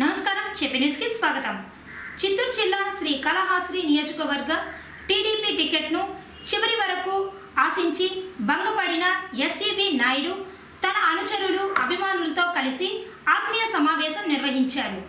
నమస్కారం చెప్పి స్వాగతం. చిత్తూరు జిల్లా శ్రీ కళహాస్త్రి నియోజకవర్గ టీడీపీ టికెట్ను చివరి వరకు ఆశించి భంగపడిన ఎస్సీవి నాయుడు తన అనుచరులు అభిమానులతో కలిసి ఆత్మీయ సమావేశం నిర్వహించారు.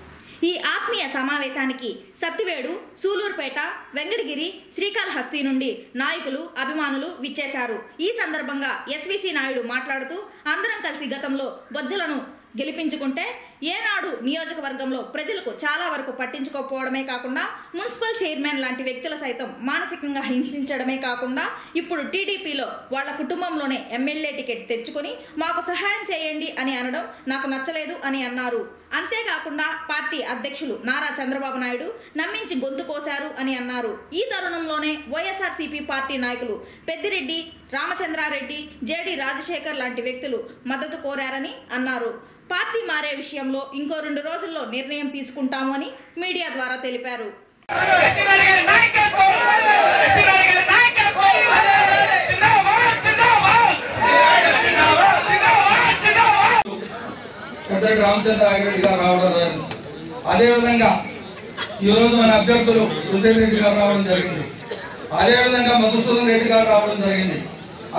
ఈ ఆత్మీయ సమావేశానికి సత్తివేడు సూలూరుపేట వెంకటగిరి శ్రీకాళహస్తి నుండి నాయకులు అభిమానులు విచ్చేశారు. ఈ సందర్భంగా ఎస్విసి నాయుడు మాట్లాడుతూ అందరం కలిసి గతంలో బొజ్జలను గెలిపించుకుంటే ఏనాడు నియోజకవర్గంలో ప్రజలకు చాలా వరకు పట్టించుకోకపోవడమే కాకుండా మున్సిపల్ చైర్మన్ లాంటి వ్యక్తుల సైతం మానసికంగా హింసించడమే కాకుండా ఇప్పుడు టీడీపీలో వాళ్ళ కుటుంబంలోనే ఎమ్మెల్యే టికెట్ తెచ్చుకొని మాకు సహాయం చేయండి అని అనడం నాకు నచ్చలేదు అని అన్నారు. అంతేకాకుండా పార్టీ అధ్యక్షులు నారా చంద్రబాబు నాయుడు నమ్మించి గొంతు కోశారు అని అన్నారు. ఈ తరుణంలోనే వైఎస్ఆర్సీపీ పార్టీ నాయకులు పెద్దిరెడ్డి రామచంద్రారెడ్డి జేడి రాజశేఖర్ లాంటి వ్యక్తులు మద్దతు కోరారని అన్నారు. పార్టీ మారే విషయంలో ఇంకో రెండు రోజుల్లో నిర్ణయం తీసుకుంటాము అని మీడియా ద్వారా తెలిపారు. రామచంద్ర గారు రావడం జరిగింది. అదేవిధంగా ఈరోజు మన అభ్యర్థులు సుధీర్ రెడ్డి గారు రావడం జరిగింది. అదేవిధంగా మధుసూదన్ రెడ్డి గారు రావడం జరిగింది.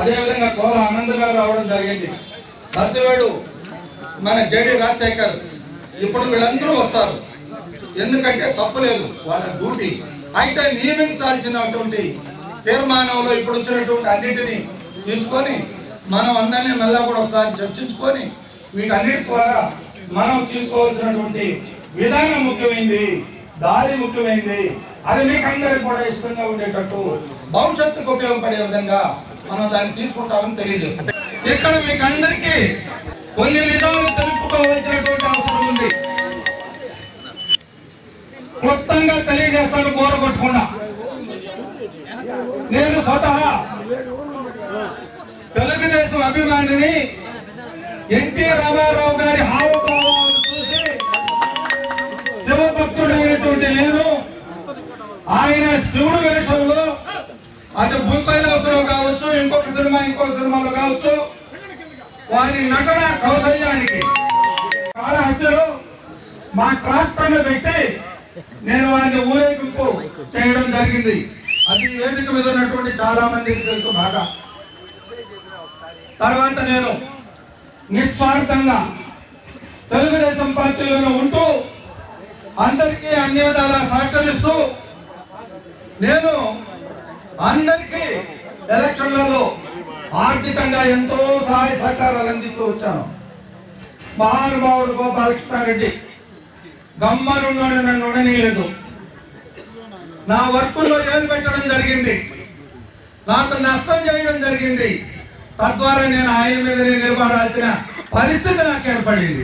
అదేవిధంగా కోల ఆనంద్ గారు రావడం జరిగింది. సత్యవేడు మన జేడి రాజశేఖర్ ఇప్పుడు వీళ్ళందరూ వస్తారు. ఎందుకంటే తప్పలేదు వాళ్ళ డ్యూటీ. అయితే నియమించాల్సినటువంటి తీర్మానంలో ఇప్పుడు వచ్చినటువంటి అన్నిటినీ తీసుకొని మనం అందరినీ మళ్ళా కూడా ఒకసారి చర్చించుకొని వీటన్నిటి ద్వారా మనం తీసుకోవాల్సినటువంటి విధానం ముఖ్యమైంది దారి ముఖ్యమైంది. అది మీకు అందరికి కూడా ఇష్టంగా ఉండేటట్టు భవిష్యత్తుకు ఉపయోగపడే విధంగా మనం దాన్ని తీసుకుంటామని తెలియజేస్తాం ఇక్కడ మీకు అందరికీ కొన్ని నిజాలు తెలుపుకోవాల్సినటువంటి అవసరం ఉంది. క్లుప్తంగా తెలియజేస్తాను బోర కొట్టకుండా నేను స్వతహా తెలుగుదేశం అభిమానిని ఎన్టీ రామారావు గారి హావభావాలు చూసి శివభక్తుడైనటువంటి నేను ఆయన శివుడు వేషంలో అది భూకైలాసరావు కావచ్చు ఇంకొక సినిమా ఇంకొక సినిమాలో కావచ్చు వారి నగర కౌశల్యానికి కాళహస్తిలో మా ట్రాక్టర్ను పెట్టి నేను వారిని ఊరేగింపు చేయడం జరిగింది. అది వేదిక మీద ఉన్నటువంటి చాలా మందికి తెలుసు బాగా. తర్వాత నేను నిస్వార్థంగా తెలుగుదేశం పార్టీలోనే ఉంటూ అందరికీ అన్ని విధాలా సహకరిస్తూ నేను అందరికీ ఎలక్షన్లలో ఆర్థికంగా ఎంతో సహాయ సహకారాలు అందిస్తూ వచ్చాను. మహానుభావుడు గోపాలకృష్ణారెడ్డి గమ్మనున్నాడు నన్ను ఉండనీయలేదు. నా వర్కుల్లో ఏలు పెట్టడం జరిగింది. నాకు నష్టం చేయడం జరిగింది. తద్వారా నేను ఆయన మీద నిలబడాల్సిన పరిస్థితి నాకు ఏర్పడింది.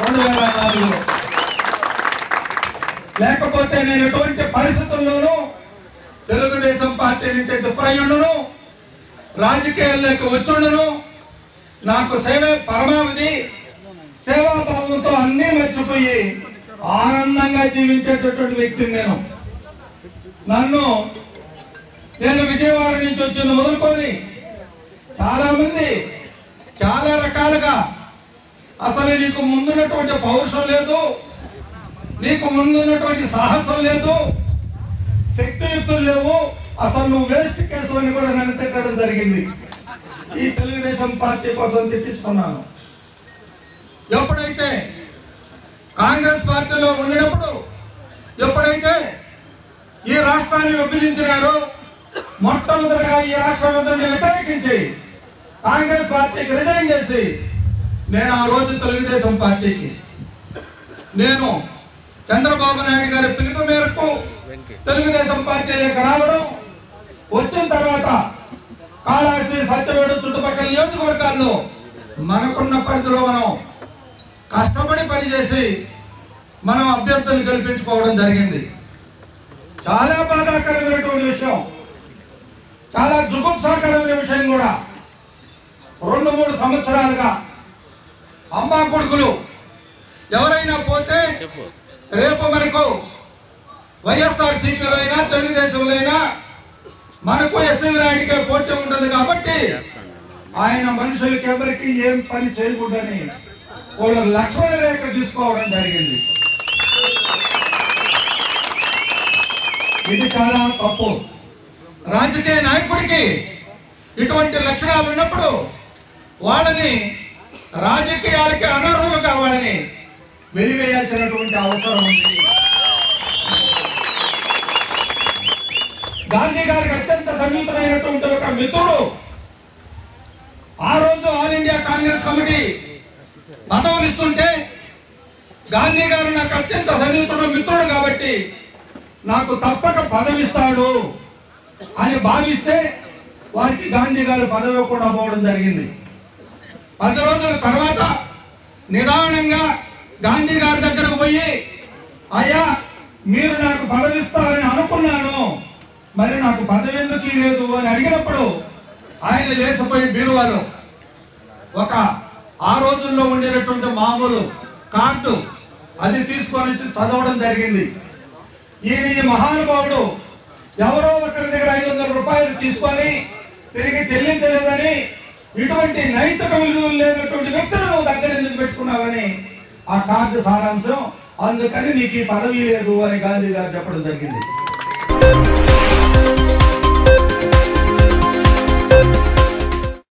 రెండు వేల నాలుగులో. లేకపోతే నేను ఎటువంటి పరిస్థితుల్లోనూ తెలుగుదేశం పార్టీ నుంచి డిఫరయ్యుండును రాజకీయాల్లోకి వచ్చుండను. నాకు సేవే పరమావధి. సేవాభావంతో అన్నీ మర్చిపోయి ఆనందంగా జీవించేటటువంటి వ్యక్తిని నేను. నన్ను నేను విజయవాడ నుంచి వచ్చింది మొదలుకొని చాలామంది చాలా రకాలుగా అసలు నీకు ముందున్నటువంటి పౌరుషం లేదు నీకు ముందున్నటువంటి సాహసం లేదు శక్తియుక్తులు లేవు. అసలు నువ్వు వేస్ట్ కేసు అని కూడా నన్ను తిట్టడం జరిగింది. ఈ తెలుగుదేశం పార్టీ కోసం తిట్టించుకున్నాను. ఎప్పుడైతే కాంగ్రెస్ పార్టీలో ఉండినప్పుడు ఎప్పుడైతే ఈ రాష్ట్రాన్ని విభజించినారో మొట్టమొదటిగా ఈ రాష్ట్ర విభజనని వ్యతిరేకించి కాంగ్రెస్ పార్టీకి రిజైన్ చేసి నేను ఆ రోజు తెలుగుదేశం పార్టీకి. నేను చంద్రబాబు నాయుడు గారి పిలుపు మేరకు తెలుగుదేశం పార్టీలోకి రావడం వచ్చిన తర్వాత కాళహస్తి సత్యవేడు చుట్టుపక్కల నియోజకవర్గాల్లో మనకున్న పరిధిలో మనం కష్టపడి పనిచేసి మనం అభ్యర్థులు గెలిపించుకోవడం జరిగింది. చాలా బాధాకరమైనటువంటి విషయం. చాలా జుగుప్సాకరమైన విషయం కూడా. రెండు మూడు సంవత్సరాలుగా అమ్మా కొడుకులు ఎవరైనా పోతే రేపు మనకు వైఎస్ఆర్ సిపిలో అయినా తెలుగుదేశంలో అయినా మనకు నాయుడికే పోటీ ఉంటుంది కాబట్టి ఆయన మనుషులకి ఎవరికి ఏం పని చేయకూడదని వాళ్ళు లక్ష్మణ రేఖ తీసుకోవడం జరిగింది. ఇది చాలా తప్పు. రాజకీయ నాయకుడికి ఇటువంటి లక్షణాలు ఉన్నప్పుడు వాళ్ళని రాజకీయాలకి అనర్హులుగా వాళ్ళని వెలివేయాల్సినటువంటి అవసరం ఉంది. గాంధీ గారికి అత్యంత సన్నిహితమైనటువంటి ఒక మిత్రుడు. ఆ రోజు ఆల్ ఇండియా కాంగ్రెస్ కమిటీ పదవులు ఇస్తుంటే గాంధీ గారు నాకు అత్యంత సన్నిహితుడు మిత్రుడు కాబట్టి నాకు తప్పక పదవిస్తాడు అని భావిస్తే వారికి గాంధీ గారు పదవి కూడా పోవడం జరిగింది. పది రోజుల తర్వాత నిదానంగా గాంధీ గారి దగ్గరకు పోయి అయ్యా మీరు నాకు పదవిస్తారని అనుకున్నాను. మరి నాకు పదవి ఎందుకు లేదు అని అడిగినప్పుడు ఆయన లేచిపోయి బీరువాలో ఒక ఆ రోజుల్లో ఉండేటటువంటి మామూలు కార్డు అది తీసుకొని వచ్చి చదవడం జరిగింది. ఈయన ఈ మహానుభావుడు ఎవరో ఒకరి దగ్గర ఐదు వందల రూపాయలు తీసుకొని తిరిగి చెల్లించలేదని ఇటువంటి నైతిక విలువలు లేనటువంటి వ్యక్తులు నువ్వు దగ్గర ఎందుకు పెట్టుకున్నావని ఆ కార్డు సారాంశం. అందుకని నీకు ఈ పదవి లేదు అని గాంధీ గారు చెప్పడం జరిగింది.